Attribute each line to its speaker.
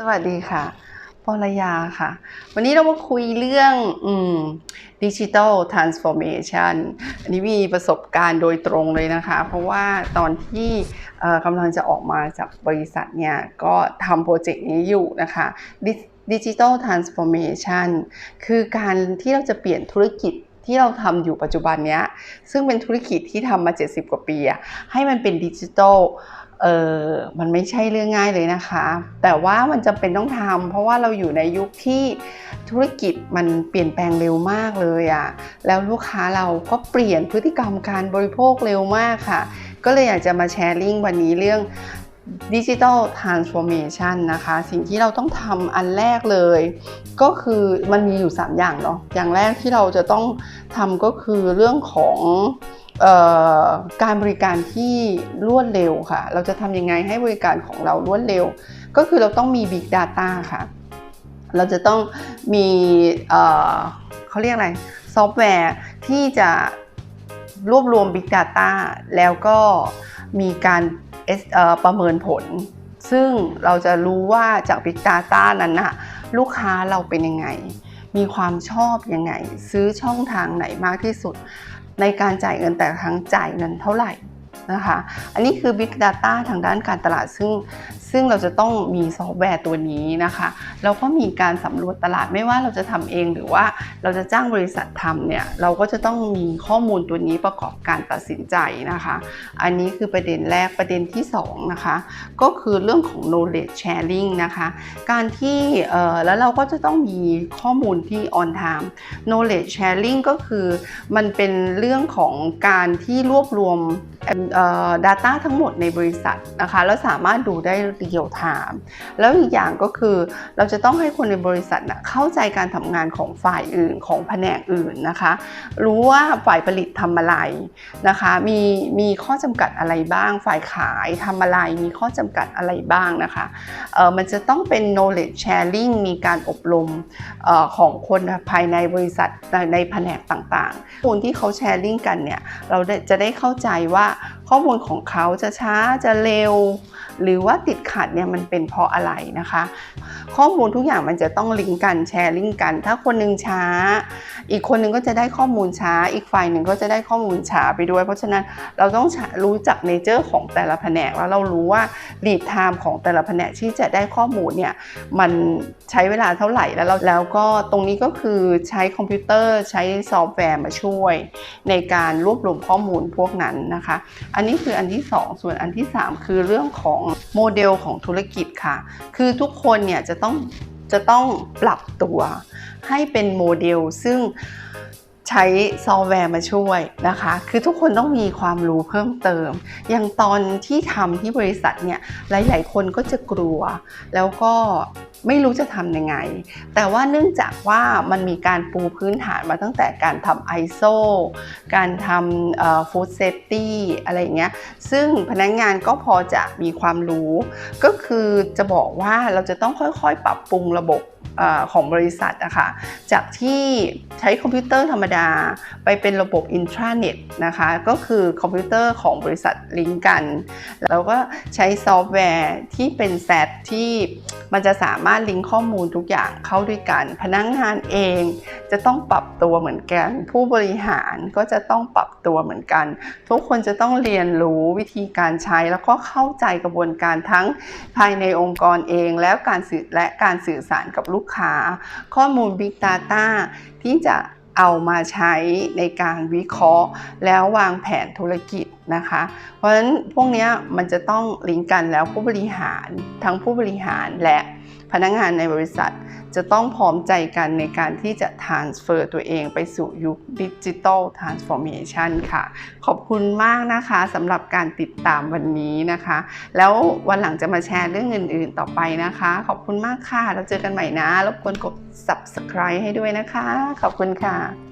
Speaker 1: สวัสดีค่ะปรยาค่ะ วันนี้เรามาคุยเรื่องดิจิ t a ลทรานส์ฟอร์เมชันอันนี้มีประสบการณ์โดยตรงเลยนะคะ เพราะว่าตอนที่กำลังจะออกมาจากบริษัทเนี่ย ก็ทำโปรเจกต์นี้อยู่นะคะดิจิ t a ลทรานส์ฟอร์เมชันคือการที่เราจะเปลี่ยนธุรกิจที่เราทำอยู่ปัจจุบันเนี้ยซึ่งเป็นธุรกิจที่ทำมา 70 กว่าปีอะให้มันเป็นดิจิทัล เออมันไม่ใช่เรื่องง่ายเลยนะคะ แต่ว่ามันจำเป็นต้องทำเพราะว่าเราอยู่ในยุคที่ธุรกิจมันเปลี่ยนแปลงเร็วมากเลยอะ่ะแล้วลูกค้าเราก็เปลี่ยนพฤติกรรมการบริโภคเร็วมากค่ะ ก็เลยอยากจะมาแชร์ลิงก์วันนี้เรื่องดิจิ t a ลทรานส์ฟอร์เมชันนะคะ สิ่งที่เราต้องทำอันแรกเลย ก็คือมันมีอยู่ 3 อย่างเนาะอย่างแรกที่เราจะต้องทำก็คือเรื่องของ การบริการที่รวดเร็วค่ะ เราจะทำยังไงให้บริการของเรารวดเร็ว ก็คือเราต้องมี Big Data ค่ะ เราจะต้องมีเอ่อเขาเรียกอะไรซอฟต์แวร์ที่จะรวบรวม Big Data แล้วก็มีการประเมินผล ซึ่งเราจะรู้ว่าจาก Big Data นั้นน่ะลูกค้าเราเป็นยังไง มีความชอบยังไง ซื้อช่องทางไหนมากที่สุด ในการจ่ายเงินแต่ครั้งจ่ายเงินเท่าไหร่ นะคะ อันนี้คือ Big Data ทางด้านการตลาดซึ่ง ซึ่งเราจะต้องมีซอฟต์แวร์ตัวนี้นะคะแล้วก็มีการสำรวจตลาดไม่ว่าเราจะทำเองหรือว่าเราจะจ้างบริษัททำเนี่ย เราก็จะต้องมีข้อมูลตัวนี้ประกอบการตัดสินใจนะคะ อันนี้คือประเด็นแรกประเด็นที่2นะคะก็คือเรื่องของ knowledge sharing นะคะ การที่แล้วเราก็จะต้องมีข้อมูลที่ on time knowledge sharing ก็คือมันเป็นเรื่องของการที่รวบรวม Data ทั้งหมดในบริษัทนะคะแล้วสามารถดูได้เรียลไทม์แล้วอีกอย่างก็คือเราจะต้องให้คนในบริษัทนะเข้าใจการทำงานของฝ่ายอื่นของแผนกอื่นนะคะ รู้ว่าฝ่ายผลิตทำอะไรนะคะ มีมีข้อจำกัดอะไรบ้าง ฝ่ายขายทำอะไรมีข้อจำกัดอะไรบ้างนะคะเออมันจะต้องเป็น knowledge sharing มีการอบรมออของคนภายในบริษัทในในแผนกต่างๆข้อมูลที่เขาแชร์ลิงกันเนี่ยเราจะได้เข้าใจว่าข้อมูลของเขาจะช้าจะเร็ว หรือว่าติดขัดเนี่ยมันเป็นเพราะอะไรนะคะ ข้อมูลทุกอย่างมันจะต้องลิงก์กันแชร์ลิงก์กัน ถ้าคนหนึ่งช้า อีกคนหนึ่งก็จะได้ข้อมูลช้า อีกฝ่ายหนึ่งก็จะได้ข้อมูลช้าไปด้วย เพราะฉะนั้นเราต้องรู้จักเนเจอร์ของแต่ละแผนกแล้วเรารู้ว่าลีดไทม์ของแต่ละแผนกที่จะได้ข้อมูลเนี่ยมันใช้เวลาเท่าไหร่แล้วแล้วก็ตรงนี้ก็คือใช้คอมพิวเตอร์ใช้ซอฟต์แวร์มาช่วย ในการรวบรวมข้อมูลพวกนั้นนะคะ อันนี้คืออันที่ 2 ส่วนอันที่ 3 คือเรื่องของโมเดลของธุรกิจค่ะ คือทุกคนเนี่ยจะต้องจะต้องปรับตัวให้เป็นโมเดลซึ่ง ใช้ซอฟต์แวร์มาช่วยนะคะ คือทุกคนต้องมีความรู้เพิ่มเติม อย่างตอนที่ทำที่บริษัทเนี่ย หลาย ๆ คนก็จะกลัว แล้วก็ไม่รู้จะทำยังไง แต่ว่าเนื่องจากว่ามันมีการปูพื้นฐานมาตั้งแต่การทำ ISO การทำ Food Safety อะไรอย่างเงี้ย ซึ่งพนักงงานก็พอจะมีความรู้ ก็คือจะบอกว่าเราจะต้องค่อย ๆ ปรับปรุงระบบ ของบริษัทนะคะจากที่ใช้คอมพิวเตอร์ธรรมดาไปเป็นระบบอินทราเน็ตนะคะก็คือคอมพิวเตอร์ของบริษัทลิงก์กัน แล้วก็ใช้ซอฟต์แวร์ที่เป็นแซตที่มันจะสามารถลิงก์ข้อมูลทุกอย่างเข้าด้วยกัน พนักงงานเองจะต้องปรับตัวเหมือนกัน ผู้บริหารก็จะต้องปรับตัวเหมือนกัน ทุกคนจะต้องเรียนรู้วิธีการใช้แล้วก็เข้าใจกระบวนการทั้งภายในองค์กรเอง แล้วการสื่อและการสื่อสารกับลูกค้า ข้อมูล Big Data ที่จะเอามาใช้ในการวิเคราะห์ แล้ววางแผนธุรกิจ นะคะ เพราะฉะนั้นพวกนี้มันจะต้องลิงก์กันแล้วผู้บริหารทั้งผู้บริหารและพนักงงานในบริษัทจะต้องพร้อมใจกันในการที่จะ transfer ตัวเองไปสู่ยุค Digital Transformation ค่ะ ขอบคุณมากนะคะสำหรับการติดตามวันนี้นะคะ แล้ววันหลังจะมาแชร์เรื่องอื่น ๆ ต่อไปนะคะ ขอบคุณมากค่ะแล้วเจอกันใหม่นะ รบกวนกด subscribe ให้ด้วยนะคะ ขอบคุณค่ะ